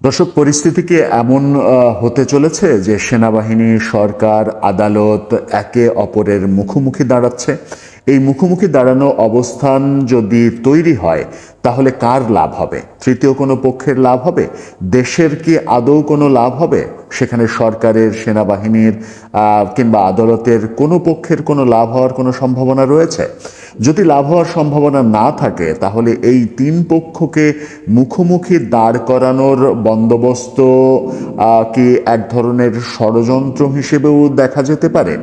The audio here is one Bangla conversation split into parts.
দর্শক, পরিস্থিতি কি এমন হতে চলেছে যে সেনাবাহিনী, সরকার, আদালত একে অপরের মুখোমুখি দাঁড়াচ্ছে? এই মুখোমুখি দাঁড়ানো অবস্থান যদি তৈরি হয় তাহলে কার লাভ হবে? তৃতীয় কোনো পক্ষের লাভ হবে? দেশের কি আদৌ কোনো লাভ হবে? সেখানে সরকারের, সেনাবাহিনীর কিংবা আদালতের কোনো পক্ষের কোনো লাভ হওয়ার কোনো সম্ভাবনা রয়েছে? যদি লাভ হওয়ার সম্ভাবনা না থাকে, তাহলে এই তিন পক্ষকে মুখোমুখি দাঁড় করানোর বন্দোবস্ত কি এক ধরনের ষড়যন্ত্র হিসেবেও দেখা যেতে পারে।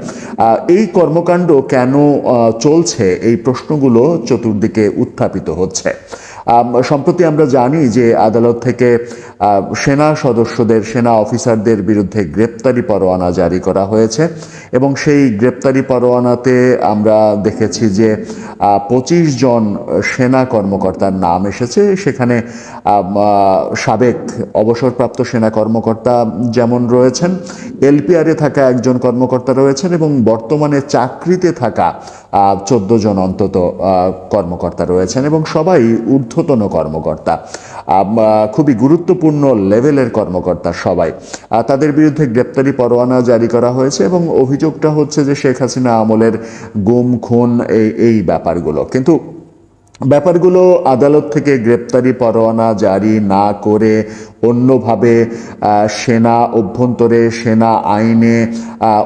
এই কর্মকাণ্ড কেন চলছে? এই প্রশ্নগুলো চতুর্দিকে উত্থাপিত হচ্ছে। সম্প্রতি আমরা জানি যে আদালত থেকে সেনা সদস্যদের, সেনা অফিসারদের বিরুদ্ধে গ্রেপ্তারি পরোয়ানা জারি করা হয়েছে এবং সেই গ্রেপ্তারি পরোয়ানাতে আমরা দেখেছি যে পঁচিশ জন সেনা কর্মকর্তার নাম এসেছে। সেখানে সাবেক অবসরপ্রাপ্ত সেনা কর্মকর্তা যেমন রয়েছেন, এলপিআরে থাকা একজন কর্মকর্তা রয়েছেন এবং বর্তমানে চাকরিতে থাকা চোদ্দ জন অন্তত কর্মকর্তা রয়েছেন এবং সবাই ঊর্ধ্বতন কর্মকর্তা। খুবই গুরুত্বপূর্ণ লেভেলের কর্মকর্তা সবাই। তাদের বিরুদ্ধে গ্রেপ্তারি পরোয়ানা জারি করা হয়েছে এবং অভিযোগটা হচ্ছে যে শেখ হাসিনা আমলের গুম, খুন এই এই ব্যাপারগুলো। কিন্তু ব্যাপারগুলো আদালত থেকে গ্রেপ্তারি পরোয়ানা জারি না করে অন্যভাবে সেনা অভ্যন্তরে, সেনা আইনে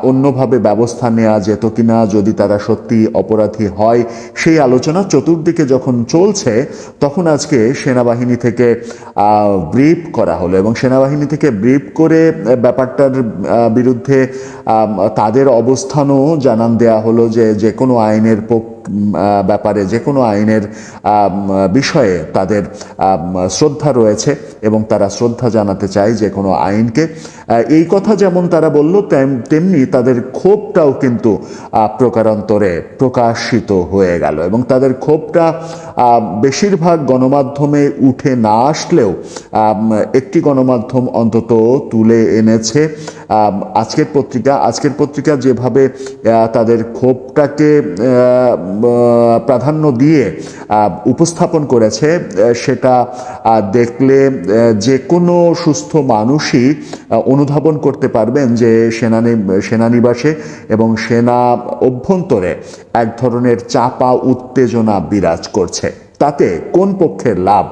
অন্যভাবে ব্যবস্থা নেওয়া যেত কিনা যদি তারা সত্যি অপরাধী হয়। সেই আলোচনা চতুর্দিকে যখন চলছে, তখন আজকে সেনাবাহিনী থেকে ব্রিফ করা হলো এবং সেনাবাহিনী থেকে ব্রিফ করে ব্যাপারটার বিরুদ্ধে তাদের অবস্থানও জানান দেয়া হলো যে যে কোনো আইনের পক্ষ ব্যাপারে, যে কোনো আইনের বিষয়ে তাদের শ্রদ্ধা রয়েছে এবং তারা শ্রদ্ধা জানাতে চাই যে কোনো আইনকে। এই কথা যেমন তারা বলল, তেম- তেমনি তাদের ক্ষোভটাও কিন্তু প্রকারান্তরে প্রকাশিত হয়ে গেল এবং তাদের ক্ষোভটা বেশিরভাগ গণমাধ্যমে উঠে না আসলেও একটি গণমাধ্যম অন্তত তুলে এনেছে। আজকের পত্রিকা আজকের পত্রিকা যেভাবে তাদের ক্ষোভটাকে প্রাধান্য দিয়ে উপস্থাপন করেছে সেটা দেখলে যে কোনো সুস্থ মানুষই অনুধাবন করতে পারবেন যে সেনানি, সেনানিবাসে এবং সেনা অভ্যন্তরে এক ধরনের চাপা উত্তেজনা বিরাজ করছে। তাতে কোন পক্ষের লাভ?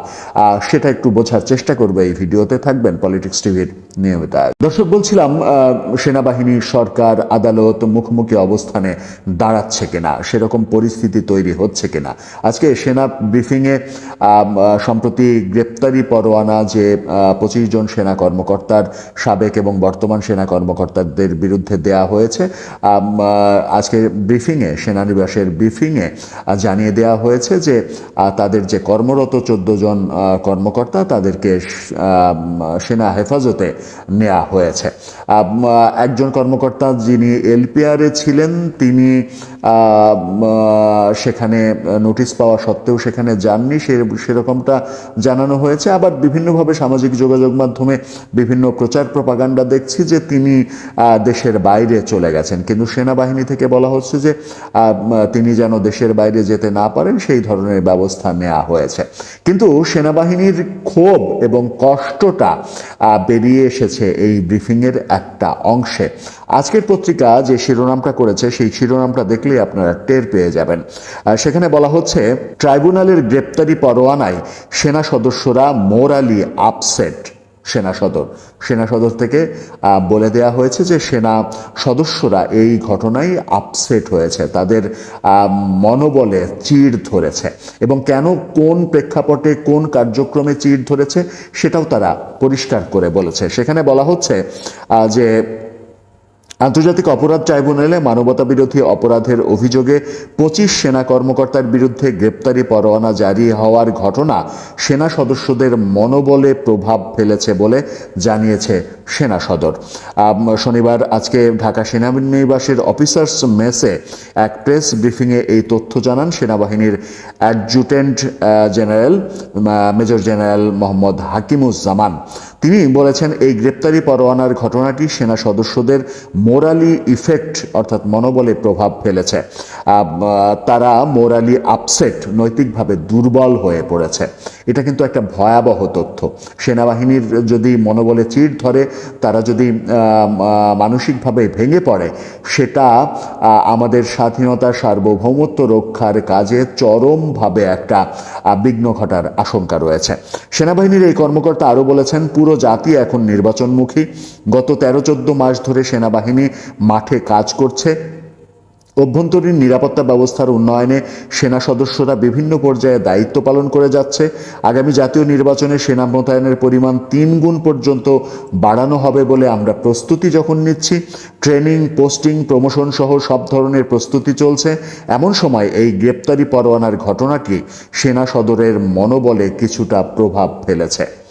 সেটা একটু বোঝার চেষ্টা করবে এই ভিডিওতে। থাকবেন পলিটিক্স টিভির নিয়মিত। দর্শক, বলছিলাম সেনাবাহিনী, সরকার, আদালত মুখোমুখি অবস্থানে দাঁড়াচ্ছে কিনা, সেরকম পরিস্থিতি তৈরি হচ্ছে কিনা আজকে সেনা ব্রিফিংয়ে সম্প্রতি গ্রেপ্তারি পরোয়ানা যে পঁচিশ জন সেনা কর্মকর্তার সাবেক এবং বর্তমান সেনা কর্মকর্তাদের বিরুদ্ধে দেয়া হয়েছে আজকে ব্রিফিংয়ে সেনানিবাসের ব্রিফিংয়ে জানিয়ে দেওয়া হয়েছে যে তাদের যে কর্মরত চোদ্দ জন কর্মকর্তা, তাদেরকে সেনা হেফাজতে নেওয়া হয়েছে। একজন কর্মকর্তা যিনি এলপিআরে ছিলেন তিনি সেখানে নোটিশ পাওয়া সত্ত্বেও সেখানে যাননি, সে, সেরকমটা জানানো হয়েছে। আবার বিভিন্নভাবে সামাজিক যোগাযোগ মাধ্যমে বিভিন্ন প্রচার প্রপাগান্ডা দেখছি যে তিনি দেশের বাইরে চলে গেছেন। কিন্তু সেনাবাহিনী থেকে বলা হচ্ছে যে তিনি যেন দেশের বাইরে যেতে না পারেন, সেই ধরনের ব্যবস্থা নেওয়া হয়েছে। কিন্তু সেনাবাহিনীর ক্ষোভ এবং কষ্টটা বেরিয়ে এসেছে এই ব্রিফিংয়ের একটা অংশে। আজকের পত্রিকা যে শিরোনামটা করেছে, সেই শিরোনামটা দেখলেই আপনারা টের পেয়ে যাবেন। সেখানে বলা হচ্ছে, ট্রাইব্যুনালের গ্রেপ্তারি পরোয়ানায় সেনা সদস্যরা মোরালি আপসেট সেনা সদর। সেনা সদর থেকে বলে দেয়া হয়েছে যে সেনা সদস্যরা এই ঘটনায় আপসেট হয়েছে। তাদের মনোবলে চিড় ধরেছে। এবং কেন, কোন প্রেক্ষাপটে, কোন কার্যক্রমে চিড় ধরেছে, সেটাও তারা পরিষ্কার করে বলেছে। সেখানে বলা হচ্ছে যে আন্তর্জাতিক অপরাধ ট্রাইব্যুনালে মানবতা বিরোধী অপরাধের অভিযোগে পঁচিশ সেনা কর্মকর্তার বিরুদ্ধে গ্রেপ্তারি পরোয়ানা জারি হওয়ার ঘটনা সেনা সদস্যদের মনোবলে প্রভাব ফেলেছে বলে জানিয়েছে সেনা সদর। শনিবার আজকে ঢাকা সেনানিবাসের অফিসার্স মেসে এক প্রেস ব্রিফিংয়ে এই তথ্য জানান সেনাবাহিনীর adjutant general major general Mohammad Hakimuzzaman. তিনি বলেছেন, এই গ্রেপ্তারি পরোয়ানার ঘটনাটি সেনা সদস্যদের মোরালি ইফেক্ট অর্থাৎ মনোবলে প্রভাব ফেলেছে। তারা মোরালি আপসেট নৈতিকভাবে দুর্বল হয়ে পড়েছে। এটা কিন্তু একটা ভয়াবহ তথ্য। সেনাবাহিনীর যদি মনোবলে চিড় ধরে, তারা যদি মানসিকভাবে ভেঙে পড়ে, সেটা আমাদের স্বাধীনতা সার্বভৌমত্ব রক্ষার কাজে চরমভাবে একটা বিঘ্ন ঘটার আশঙ্কা রয়েছে। সেনাবাহিনীর এই কর্মকর্তা আরও বলেছেন, পুরো জাতি এখন নির্বাচনমুখী। গত তেরো চোদ্দ মাস ধরে সেনাবাহিনী মাঠে কাজ করছে। অভ্যন্তরীণ নিরাপত্তা ব্যবস্থার উন্নয়নে সেনা সদস্যরা বিভিন্ন পর্যায়ে দায়িত্ব পালন করে যাচ্ছে। আগামী জাতীয় নির্বাচনে সেনা মোতায়েনের পরিমাণ তিন গুণ পর্যন্ত বাড়ানো হবে বলে আমরা প্রস্তুতি যখন নিচ্ছি, ট্রেনিং, পোস্টিং, প্রমোশন সহ সব ধরনের প্রস্তুতি চলছে, এমন সময় এই গ্রেপ্তারি পরোয়ানার ঘটনাটি সেনা সদরের মনোবলে কিছুটা প্রভাব ফেলেছে।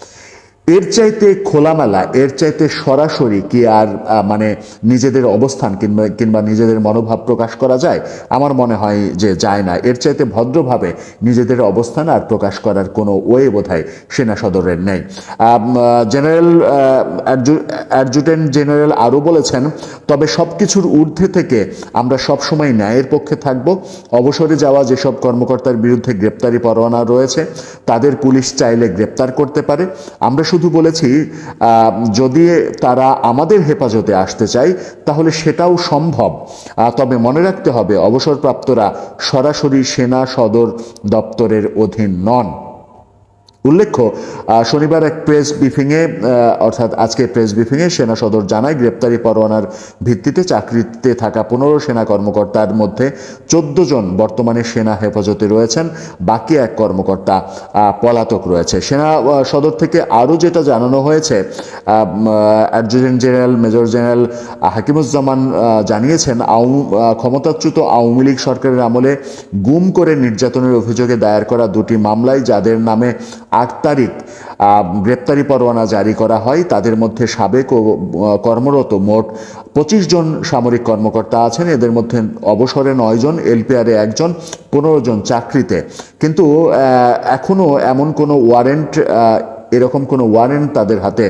এর চাইতে খোলামেলা, এর চাইতে সরাসরি কি আর মানে নিজেদের অবস্থান কিংবা কিংবা নিজেদের মনোভাব প্রকাশ করা যায়? আমার মনে হয় যে যায় না। এর চাইতে ভদ্রভাবে নিজেদের অবস্থান আর প্রকাশ করার কোনো ওয়ে বোধহয় সেনা সদরের নেই। জেনারেল অ্যাডজুটেন্ট জেনারেল আরও বলেছেন, তবে সব কিছুর ঊর্ধ্বে থেকে আমরা সবসময় ন্যায়ের পক্ষে থাকব। অবসরে যাওয়া যেসব কর্মকর্তার বিরুদ্ধে গ্রেপ্তারি পরোয়ানা রয়েছে, তাদের পুলিশ চাইলে গ্রেপ্তার করতে পারে। আমরা শুধু বলেছি যদি তারা আমাদের হেফাজতে আসতে চায়, তাহলে সেটাও সম্ভব। তবে মনে রাখতে হবে, অবসরপ্রাপ্তরা সরাসরি সেনা সদর দপ্তরের অধীন নন। উল্লেখ্য শনিবার এক প্রেস ব্রিফিংয়ে অর্থাৎ আজকে প্রেস ব্রিফিংয়ে সেনা সদর জানায়, গ্রেপ্তারি পরোয়ানার ভিত্তিতে চাকরিতে থাকা পনেরো সেনা কর্মকর্তার মধ্যে চোদ্দ জন বর্তমানে সেনা হেফাজতে রয়েছেন, বাকি এক কর্মকর্তা পলাতক রয়েছে। সেনা সদর থেকে আরও যেটা জানানো হয়েছে adjutant general, major general Hakimuzzaman জানিয়েছেন ক্ষমতাচ্যুত আওয়ামী লীগ সরকারের আমলে গুম করে নির্যাতনের অভিযোগে দায়ের করা দুটি মামলায় যাদের নামে আট তারিখ গ্রেপ্তারি পরোয়ানা জারি করা হয়। তাদের মধ্যে সাবেক ও কর্মরত মোট পঁচিশ জন সামরিক কর্মকর্তা আছেন। এদের মধ্যে অবসরে নয় জন, এলপিআরে একজন, পনেরো জন চাকরিতে। কিন্তু এখনও এখনও এমন কোনো ওয়ারেন্ট এরকম কোনো ওয়ারেন্ট তাদের হাতে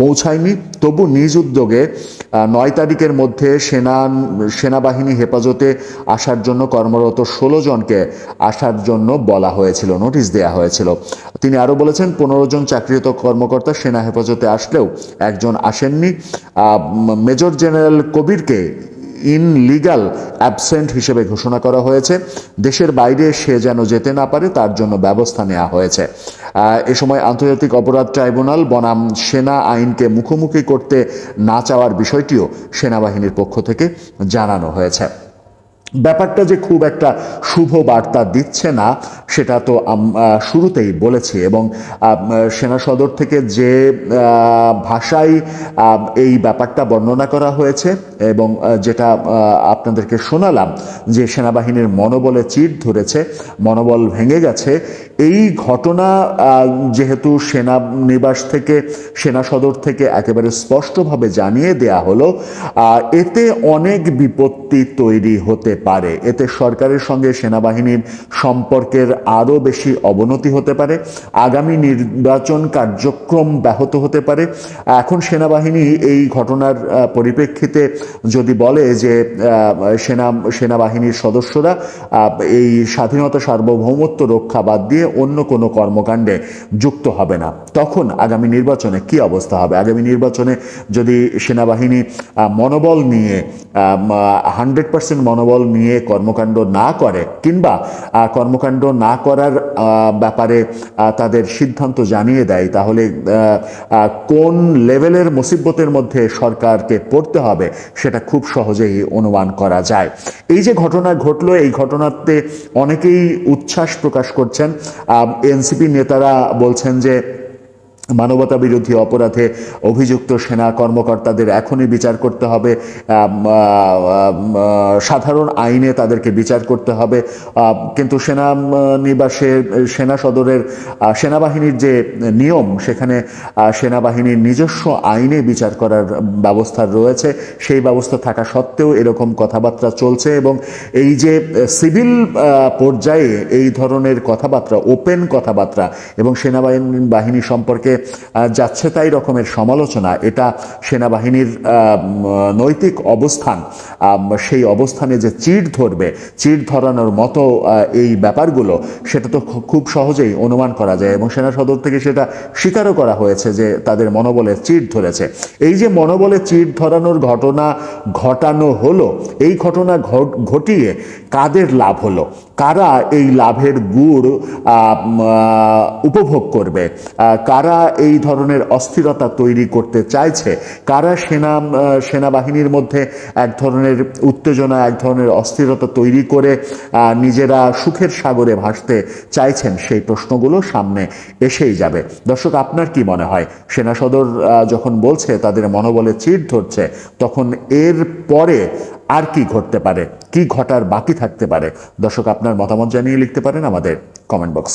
পৌঁছায়নি। তবু নিজ উদ্যোগে নয় তারিখের মধ্যে সেনা, সেনাবাহিনী হেফাজতে আসার জন্য কর্মরত ষোলো জনকে আসার জন্য বলা হয়েছিল নোটিশ দেওয়া হয়েছিল। তিনি আরও বলেছেন, পনেরো জন চাকরিরত কর্মকর্তা সেনা হেফাজতে আসলেও একজন আসেননি। মেজর জেনারেল কবিরকে ইন লিগাল অ্যাবসেন্ট হিসেবে ঘোষণা করা হয়েছে। দেশের বাইরে সে যেন যেতে না পারে, তার জন্য ব্যবস্থা নেওয়া হয়েছে। এ সময় আন্তর্জাতিক অপরাধ ট্রাইব্যুনাল বনাম সেনা আইনকে মুখোমুখি করতে না চাওয়ার বিষয়টিও সেনাবাহিনীর পক্ষ থেকে জানানো হয়েছে। ব্যাপারটা যে খুব একটা শুভ বার্তা দিচ্ছে না, সেটা তো শুরুতেই বলেছি এবং সেনা সদর থেকে যে ভাষায় এই ব্যাপারটা বর্ণনা করা হয়েছে এবং যেটা আপনাদেরকে শোনালাম যে সেনাবাহিনীর মনোবলে চিট ধরেছে, মনোবল ভেঙে গেছে, এই ঘটনা যেহেতু সেনা নিবাস থেকে, সেনা সদর থেকে একেবারে স্পষ্টভাবে জানিয়ে দেয়া হলো এতে অনেক বিপত্তি তৈরি হতে পারে। এতে সরকারের সঙ্গে সেনাবাহিনীর সম্পর্কের আরও বেশি অবনতি হতে পারে। আগামী নির্বাচন কার্যক্রম ব্যাহত হতে পারে। এখন সেনাবাহিনী এই ঘটনার পরিপ্রেক্ষিতে যদি বলে যে সেনা, সেনাবাহিনীর সদস্যরা এই স্বাধীনতা সার্বভৌমত্ব রক্ষা বাদ দিয়ে অন্য কোনো কর্মকাণ্ডে যুক্ত হবে না। তখন আগামী নির্বাচনে কি অবস্থা হবে? আগামী নির্বাচনে যদি সেনাবাহিনী মনোবল নিয়ে হান্ড্রেড পার্সেন্ট মনোবল নিয়ে কর্মকাণ্ড না করে কিংবা কর্মকাণ্ড না করার ব্যাপারে তাদের সিদ্ধান্ত জানিয়ে দেয়, তাহলে কোন লেভেলের মুসিবতের মধ্যে সরকারকে পড়তে হবে সেটা খুব সহজেই অনুমান করা যায়। এই যে ঘটনা ঘটলো, এই ঘটনাতে অনেকেই উচ্ছ্বাস প্রকাশ করছেন। এনসিপি নেতারা বলছেন যে মানবতা বিরোধী অপরাধে অভিযুক্ত সেনা কর্মকর্তাদের এখনই বিচার করতে হবে। সাধারণ আইনে তাদেরকে বিচার করতে হবে। কিন্তু সেনা নিবাসে, সেনা সদরের সেনাবাহিনীর যে নিয়ম, সেখানে সেনাবাহিনীর নিজস্ব আইনে বিচার করার ব্যবস্থা রয়েছে। সেই ব্যবস্থা থাকা সত্ত্বেও এরকম কথাবার্তা চলছে এবং এই যে সিভিল পর্যায়ে এই ধরনের কথাবার্তা, ওপেন কথাবার্তা এবং সেনাবাহিনী বাহিনী সম্পর্কে যে যাচ্ছে তাই রকমের সমালোচনা। এটা সেনাবাহিনীর নৈতিক অবস্থান। সেই অবস্থানে যে চিড় ধরবে, চিড় ধরানোর মতো এই ব্যাপারগুলো, সেটা তো খুব সহজেই অনুমান করা যায় এবং সেনা সদর থেকে সেটা স্বীকারও করা হয়েছে যে তাদের মনোবলে চিড় ধরেছে। এই যে মনোবলে চিড় ধরানোর ঘটনা ঘটানো হলো, এই ঘটনা ঘট- ঘটিয়ে কাদের লাভ হলো? কারা এই লাভের গুড় উপভোগ করবে? কারা এই ধরনের অস্থিরতা তৈরি করতে চাইছে? কারা সেনা সেনাবাহিনীর মধ্যে এক ধরনের উত্তেজনা, এক ধরনের অস্থিরতা তৈরি করে নিজেরা সুখের সাগরে ভাসতে চাইছেন? সেই প্রশ্নগুলো সামনে এসেই যাবে। দর্শক, আপনার কি মনে হয়? সেনা সদর যখন বলছে, তাদের মনোবলে চিট ধরছে, তখন এর পরে আর কি ঘটতে পারে? কি ঘটার বাকি থাকতে পারে? দর্শক, আপনার মতামত জানিয়ে লিখতে পারেন আমাদের কমেন্ট বক্স